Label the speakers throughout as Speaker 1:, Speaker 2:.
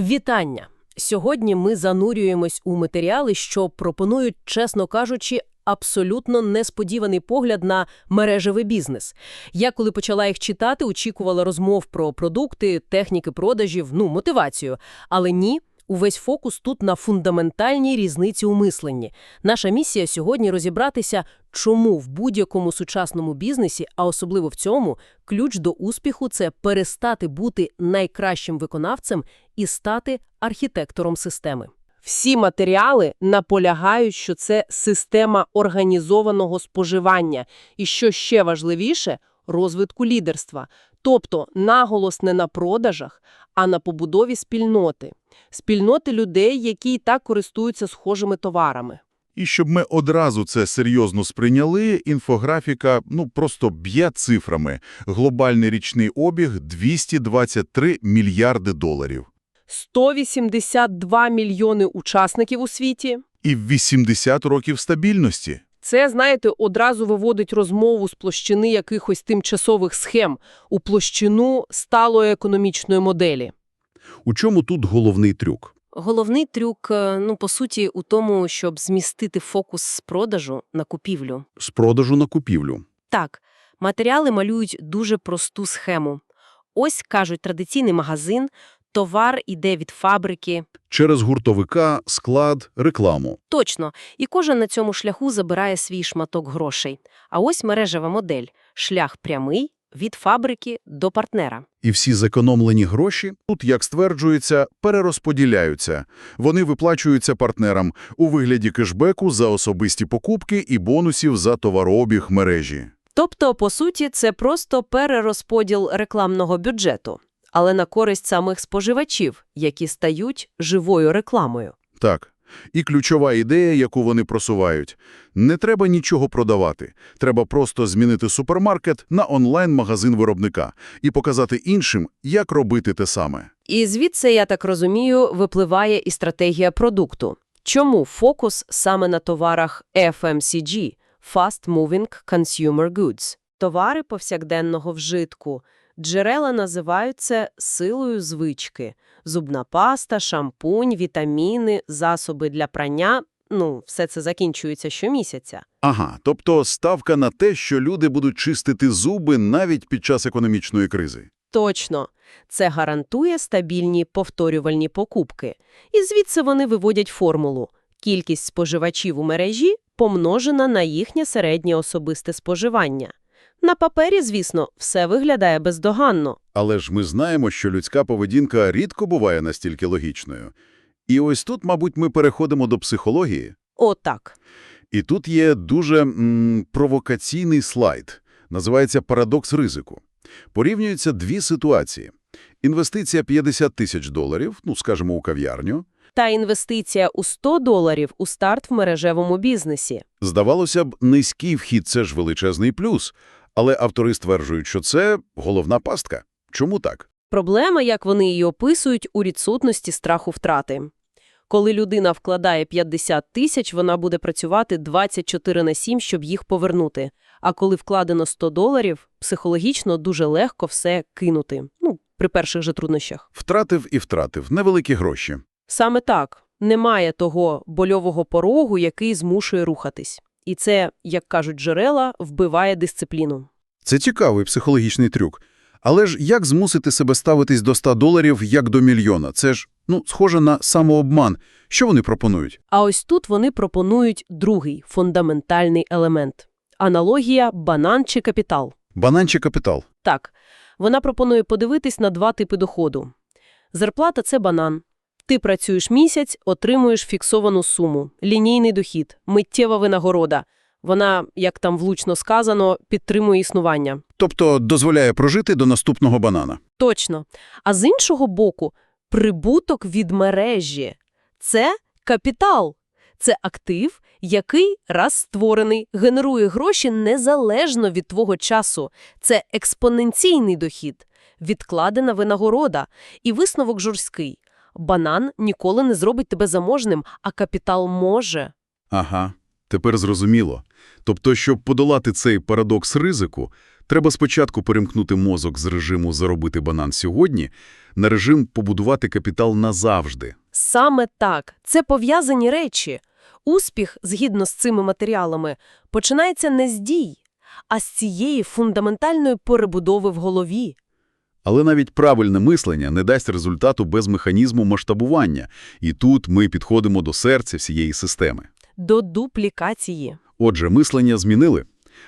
Speaker 1: Вітання! Сьогодні ми занурюємось у матеріали, що пропонують, чесно кажучи, абсолютно несподіваний погляд на мережевий бізнес. Я, коли почала їх читати, очікувала розмов про продукти, техніки продажів, ну, мотивацію. Але ні, увесь фокус тут на фундаментальній різниці у мисленні. Наша місія сьогодні розібратися, чому в будь-якому сучасному бізнесі, а особливо в цьому, ключ до успіху – це перестати бути найкращим виконавцем і стати архітектором системи. Всі матеріали наполягають, що це система організованого споживання і, що ще важливіше, розвитку лідерства. Тобто наголос не на продажах, а на побудові спільноти. Спільноти людей, які і так користуються схожими товарами.
Speaker 2: І щоб ми одразу це серйозно сприйняли, інфографіка ну просто б'є цифрами. Глобальний річний обіг – 223 мільярди доларів.
Speaker 1: 182 мільйони учасників у світі.
Speaker 2: І 80 років стабільності.
Speaker 1: Це, знаєте, одразу виводить розмову з площини якихось тимчасових схем у площину сталої економічної моделі.
Speaker 2: У чому тут головний трюк?
Speaker 1: Головний трюк, е, ну, по суті, у тому, щоб змістити фокус з продажу на купівлю.
Speaker 2: З продажу на купівлю.
Speaker 1: Так, матеріали малюють дуже просту схему. Ось, кажуть, традиційний магазин, товар іде від фабрики.
Speaker 2: Через гуртовика, склад, рекламу.
Speaker 1: Точно. І кожен на цьому шляху забирає свій шматок грошей. А ось мережева модель. Шлях прямий від фабрики до партнера.
Speaker 2: І всі зекономлені гроші, тут, як стверджується, перерозподіляються. Вони виплачуються партнерам у вигляді кешбеку за особисті покупки і бонусів за товарообіг мережі.
Speaker 1: Тобто, по суті, це просто перерозподіл рекламного бюджету, але на користь самих споживачів, які стають живою рекламою.
Speaker 2: Так. І ключова ідея, яку вони просувають – не треба нічого продавати. Треба просто змінити супермаркет на онлайн-магазин виробника і показати іншим, як робити те саме.
Speaker 1: І звідси, я так розумію, випливає і стратегія продукту. Чому фокус саме на товарах FMCG – Fast Moving Consumer Goods? Товари повсякденного вжитку. Джерела називають це силою звички. Зубна паста, шампунь, вітаміни, засоби для прання – ну, все це закінчується щомісяця.
Speaker 2: Ага, тобто ставка на те, що люди будуть чистити зуби навіть під час економічної кризи.
Speaker 1: Точно. Це гарантує стабільні повторювальні покупки. І звідси вони виводять формулу. Кількість споживачів у мережі помножена на їхнє середнє особисте споживання. На папері, звісно, все виглядає бездоганно.
Speaker 2: Але ж ми знаємо, що людська поведінка рідко буває настільки логічною. І ось тут, мабуть, ми переходимо до психології.
Speaker 1: Отак.
Speaker 2: І тут є дуже м, провокаційний слайд. Називається «Парадокс ризику». Порівнюються дві ситуації. Інвестиція 50 тисяч доларів, ну, скажімо, у кав'ярню.
Speaker 1: Та інвестиція у 100 доларів у старт в мережевому бізнесі.
Speaker 2: Здавалося б, низький вхід – це ж величезний плюс. Але автори стверджують, що це головна пастка. Чому так?
Speaker 1: Проблема, як вони її описують, у відсутності страху втрати. Коли людина вкладає 50 тисяч, вона буде працювати 24 на 7, щоб їх повернути. А коли вкладено 100 доларів, психологічно дуже легко все кинути. Ну, при перших же труднощах.
Speaker 2: Втратив і втратив. Невеликі гроші.
Speaker 1: Саме так. Немає того больового порогу, який змушує рухатись. І це, як кажуть джерела, вбиває дисципліну.
Speaker 2: Це цікавий психологічний трюк. Але ж як змусити себе ставитись до 100 доларів як до мільйона? Це ж, ну, схоже на самообман. Що вони пропонують?
Speaker 1: А ось тут вони пропонують другий фундаментальний елемент – аналогія банан чи капітал.
Speaker 2: Банан чи капітал?
Speaker 1: Так, вона пропонує подивитись на два типи доходу. Зарплата – це банан. Ти працюєш місяць, отримуєш фіксовану суму, лінійний дохід, миттєва винагорода. Вона, як там влучно сказано, підтримує існування.
Speaker 2: Тобто дозволяє прожити до наступного банана.
Speaker 1: Точно. А з іншого боку, прибуток від мережі – це капітал. Це актив, який, раз створений, генерує гроші незалежно від твого часу. Це експоненційний дохід, відкладена винагорода. І висновок жорсткий. Банан ніколи не зробить тебе заможним, а капітал може.
Speaker 2: Ага, тепер зрозуміло. Тобто, щоб подолати цей парадокс ризику, Треба спочатку перемкнути мозок з режиму «заробити банан сьогодні» на режим «побудувати капітал назавжди».
Speaker 1: Саме так. Це пов'язані речі. Успіх, згідно з цими матеріалами, починається не з дій, а з цієї фундаментальної перебудови в голові.
Speaker 2: Але навіть правильне мислення не дасть результату без механізму масштабування. І тут ми підходимо до серця всієї системи.
Speaker 1: До дуплікації.
Speaker 2: Отже, мислення змінили.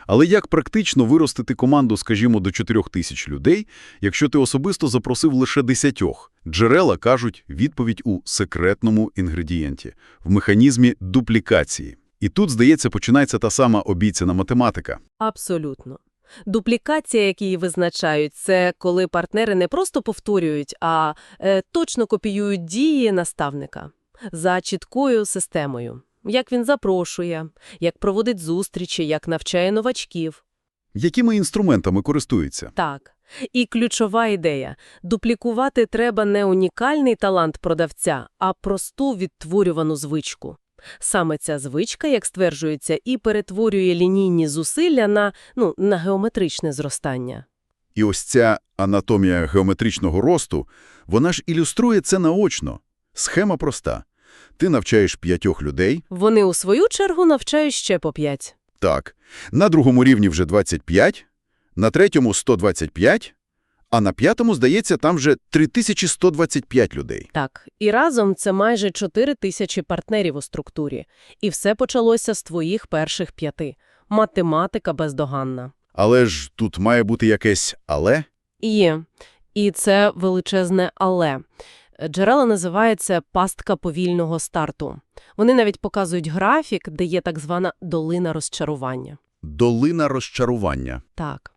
Speaker 2: Але як практично виростити команду, скажімо, до 4 тисяч людей, якщо ти особисто запросив лише десятьох? Джерела кажуть відповідь у секретному інгредієнті, в механізмі дуплікації. І тут, здається, починається та сама обіцяна математика.
Speaker 1: Абсолютно. Дуплікація, як її визначають, це коли партнери не просто повторюють, а е, точно копіюють дії наставника за чіткою системою. Як він запрошує, як проводить зустрічі, як навчає новачків.
Speaker 2: Якими інструментами користуються?
Speaker 1: Так. І ключова ідея – дуплікувати треба не унікальний талант продавця, а просту відтворювану звичку. Саме ця звичка, як стверджується, і перетворює лінійні зусилля на, ну, на геометричне зростання.
Speaker 2: І ось ця анатомія геометричного росту, вона ж ілюструє це наочно. Схема проста. Ти навчаєш п'ятьох людей,
Speaker 1: Вони, у свою чергу, навчають ще по п'ять.
Speaker 2: так, на другому рівні вже 25, на третьому 125, а на п'ятому, здається, там вже 3125 людей.
Speaker 1: Так, і разом це майже 4 тисячі партнерів у структурі. І все почалося з твоїх перших п'яти. Математика бездоганна.
Speaker 2: Але ж тут має бути якесь «але».
Speaker 1: Є. І це величезне «але». Джерела називається «пастка повільного старту». Вони навіть показують графік, де є так звана «долина розчарування».
Speaker 2: Долина розчарування.
Speaker 1: Так.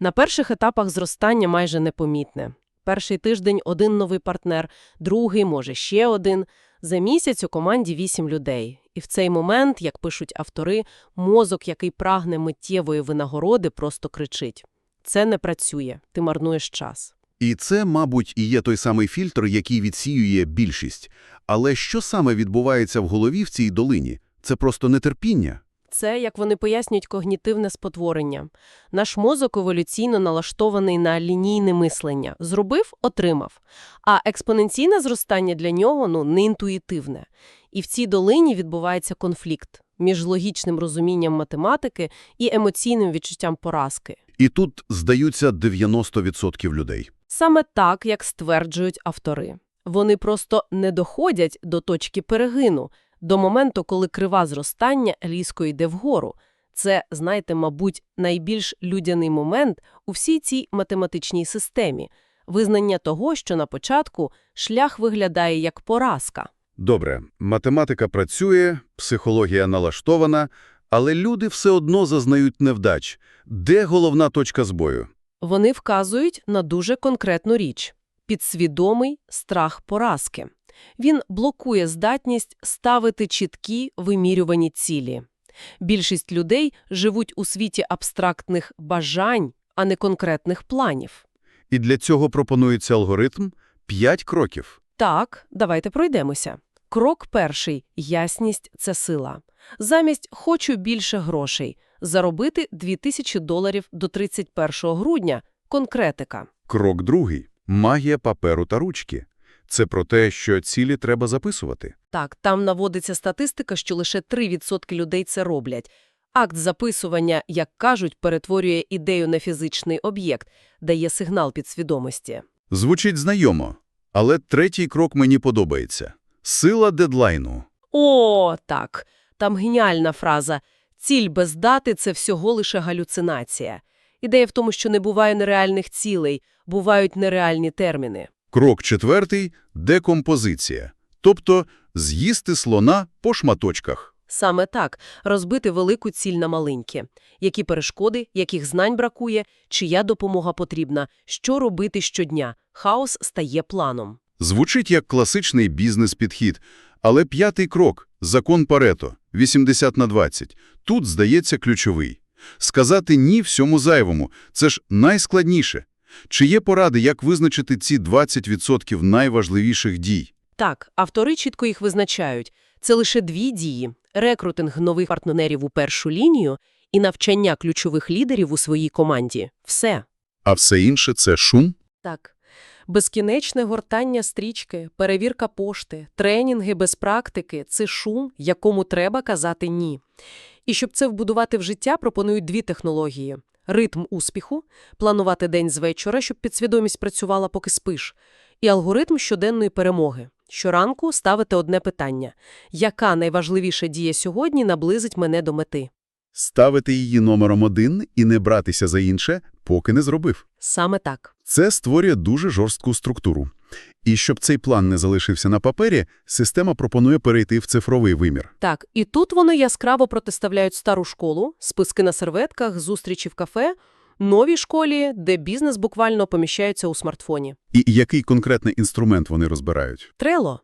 Speaker 1: На перших етапах зростання майже непомітне. Перший тиждень – один новий партнер, другий, може, ще один. За місяць у команді вісім людей. І в цей момент, як пишуть автори, мозок, який прагне миттєвої винагороди, просто кричить. Це не працює, ти марнуєш час.
Speaker 2: І це, мабуть, і є той самий фільтр, який відсіює більшість. Але що саме відбувається в голові в цій долині? Це просто нетерпіння?
Speaker 1: Це, як вони пояснюють, когнітивне спотворення. Наш мозок еволюційно налаштований на лінійне мислення. Зробив – отримав. А експоненційне зростання для нього ну, не інтуїтивне. І в цій долині відбувається конфлікт між логічним розумінням математики і емоційним відчуттям поразки.
Speaker 2: І тут здаються 90% людей.
Speaker 1: Саме так, як стверджують автори. Вони просто не доходять до точки перегину, до моменту, коли крива зростання різко йде вгору. Це, знаєте, мабуть, найбільш людяний момент у всій цій математичній системі. Визнання того, що на початку шлях виглядає як поразка.
Speaker 2: Добре, математика працює, психологія налаштована, але люди все одно зазнають невдач. Де головна точка збою?
Speaker 1: Вони вказують на дуже конкретну річ – підсвідомий страх поразки. Він блокує здатність ставити чіткі вимірювані цілі. Більшість людей живуть у світі абстрактних бажань, а не конкретних планів.
Speaker 2: І для цього пропонується алгоритм – 5 кроків.
Speaker 1: Так, давайте пройдемося. Крок перший – ясність – це сила. Замість «хочу більше грошей» – заробити 2000 доларів до 31 грудня – конкретика.
Speaker 2: Крок другий – магія паперу та ручки. Це про те, що цілі треба записувати.
Speaker 1: Так, там наводиться статистика, що лише 3% людей це роблять. Акт записування, як кажуть, перетворює ідею на фізичний об'єкт, дає сигнал підсвідомості.
Speaker 2: Звучить знайомо, але третій крок мені подобається. Сила дедлайну.
Speaker 1: О, так. Там геніальна фраза. Ціль без дати – це всього лише галюцинація. Ідея в тому, що не буває нереальних цілей, бувають нереальні терміни.
Speaker 2: Крок четвертий – декомпозиція. Тобто з'їсти слона по шматочках.
Speaker 1: Саме так – розбити велику ціль на маленькі. Які перешкоди, яких знань бракує, чия допомога потрібна, що робити щодня. Хаос стає планом.
Speaker 2: Звучить як класичний бізнес-підхід. Але п'ятий крок – закон Парето, 80 на 20. Тут, здається, ключовий. Сказати «ні» всьому зайвому – це ж найскладніше. Чи є поради, як визначити ці 20% найважливіших дій?
Speaker 1: Так, автори чітко їх визначають. Це лише дві дії – рекрутинг нових партнерів у першу лінію і навчання ключових лідерів у своїй команді. Все.
Speaker 2: А все інше – це шум?
Speaker 1: Так. Безкінечне гортання стрічки, перевірка пошти, тренінги без практики – це шум, якому треба казати «ні». І щоб це вбудувати в життя, пропонують дві технології. Ритм успіху – планувати день з вечора, щоб підсвідомість працювала, поки спиш. І алгоритм щоденної перемоги. Щоранку ставити одне питання. Яка найважливіша дія сьогодні наблизить мене до мети?
Speaker 2: Ставити її номером один і не братися за інше, поки не зробив.
Speaker 1: Саме так.
Speaker 2: Це створює дуже жорстку структуру. І щоб цей план не залишився на папері, система пропонує перейти в цифровий вимір.
Speaker 1: Так, і тут вони яскраво протиставляють стару школу, списки на серветках, зустрічі в кафе, новій школі, де бізнес буквально поміщається у смартфоні.
Speaker 2: І який конкретний інструмент вони розбирають?
Speaker 1: Трело.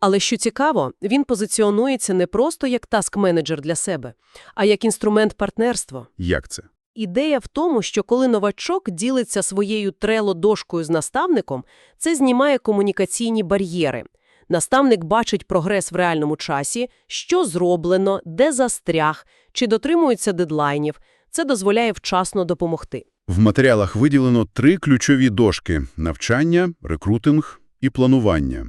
Speaker 1: Але що цікаво, він позиціонується не просто як таск-менеджер для себе, а як інструмент партнерства.
Speaker 2: Як це?
Speaker 1: Ідея в тому, що коли новачок ділиться своєю трело-дошкою з наставником, це знімає комунікаційні бар'єри. Наставник бачить прогрес в реальному часі, що зроблено, де застряг, чи дотримується дедлайнів. Це дозволяє вчасно допомогти.
Speaker 2: В матеріалах виділено три ключові дошки – навчання, рекрутинг і планування.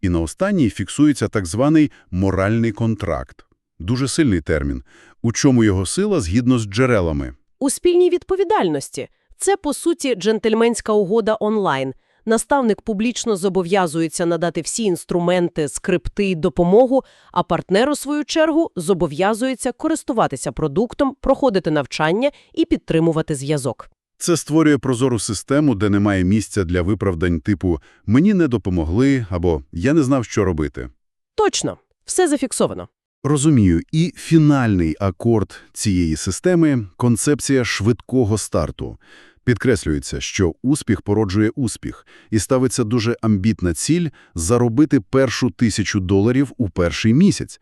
Speaker 2: І на останній фіксується так званий моральний контракт. Дуже сильний термін. У чому його сила згідно з джерелами?
Speaker 1: У спільній відповідальності – це, по суті, джентльменська угода онлайн. Наставник публічно зобов'язується надати всі інструменти, скрипти й допомогу, а партнер, у свою чергу, зобов'язується користуватися продуктом, проходити навчання і підтримувати зв'язок.
Speaker 2: Це створює прозору систему, де немає місця для виправдань типу «мені не допомогли» або «я не знав, що робити».
Speaker 1: Точно, все зафіксовано.
Speaker 2: Розумію, і фінальний акорд цієї системи – концепція швидкого старту. Підкреслюється, що успіх породжує успіх, і ставиться дуже амбітна ціль – заробити першу тисячу доларів у перший місяць.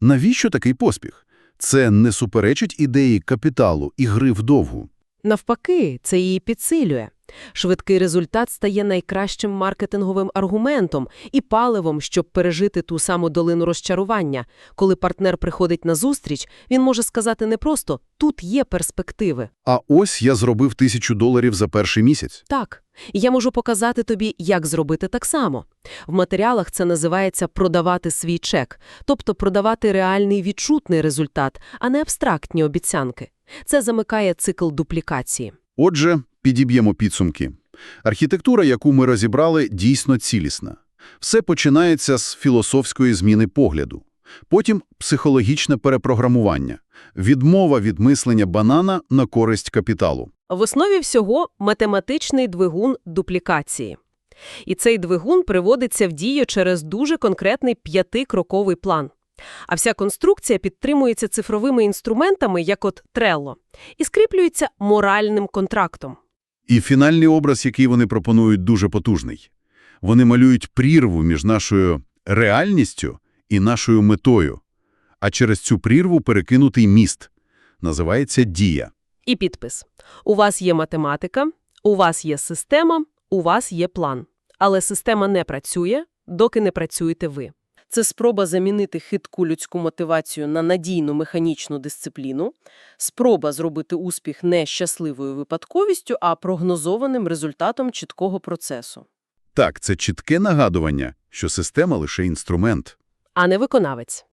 Speaker 2: Навіщо такий поспіх? Це не суперечить ідеї капіталу і гри вдовгу.
Speaker 1: Навпаки, це її підсилює. Швидкий результат стає найкращим маркетинговим аргументом і паливом, щоб пережити ту саму долину розчарування. Коли партнер приходить на зустріч, він може сказати не просто «тут є перспективи».
Speaker 2: А ось я зробив тисячу доларів за перший місяць.
Speaker 1: Так, і я можу показати тобі, як зробити так само. В матеріалах це називається «продавати свій чек», тобто продавати реальний відчутний результат, а не абстрактні обіцянки. Це замикає цикл дуплікації.
Speaker 2: Отже, підіб'ємо підсумки. Архітектура, яку ми розібрали, дійсно цілісна. Все починається з філософської зміни погляду. Потім психологічне перепрограмування. Відмова від мислення банана на користь капіталу.
Speaker 1: В основі всього математичний двигун дуплікації. І цей двигун приводиться в дію через дуже конкретний п'ятикроковий план. А вся конструкція підтримується цифровими інструментами, як от Trello, і скріплюється моральним контрактом.
Speaker 2: І фінальний образ, який вони пропонують, дуже потужний. Вони малюють прірву між нашою реальністю і нашою метою. А через цю прірву перекинутий міст. Називається «Дія».
Speaker 1: І підпис. У вас є математика, у вас є система, у вас є план. Але система не працює, доки не працюєте ви. Це спроба замінити хитку людську мотивацію на надійну механічну дисципліну, спроба зробити успіх не щасливою випадковістю, а прогнозованим результатом чіткого процесу.
Speaker 2: Так, це чітке нагадування, що система – лише інструмент.
Speaker 1: А не виконавець.